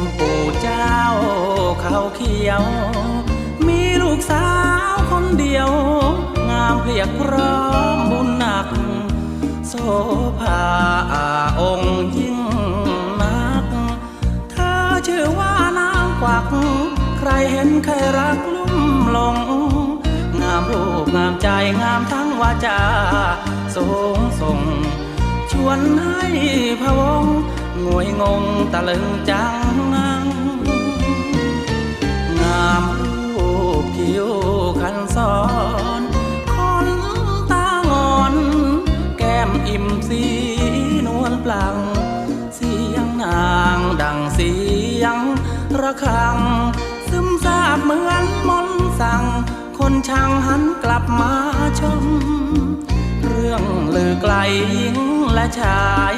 มปู่เจ้าเขาเขียว มีลูกสาวคนเดียว งามเพรียกพร้อมบุญหนัก โสภาองค์ยิ่งนัก เธอชื่อว่านางกวัก ใครเห็นใครรักลุ่มหลง งามรูปงามใจงามทั้งวาจาสูงส่ง ชวนให้พะวงงวยงงตะลึงจัง อิ่มสีนวลปลัง เสียงนางดังเสียงระฆัง ซึมซาบเหมือนมนสั่ง คนช่างหันกลับมาชม เรื่องลือไกลหญิงและชาย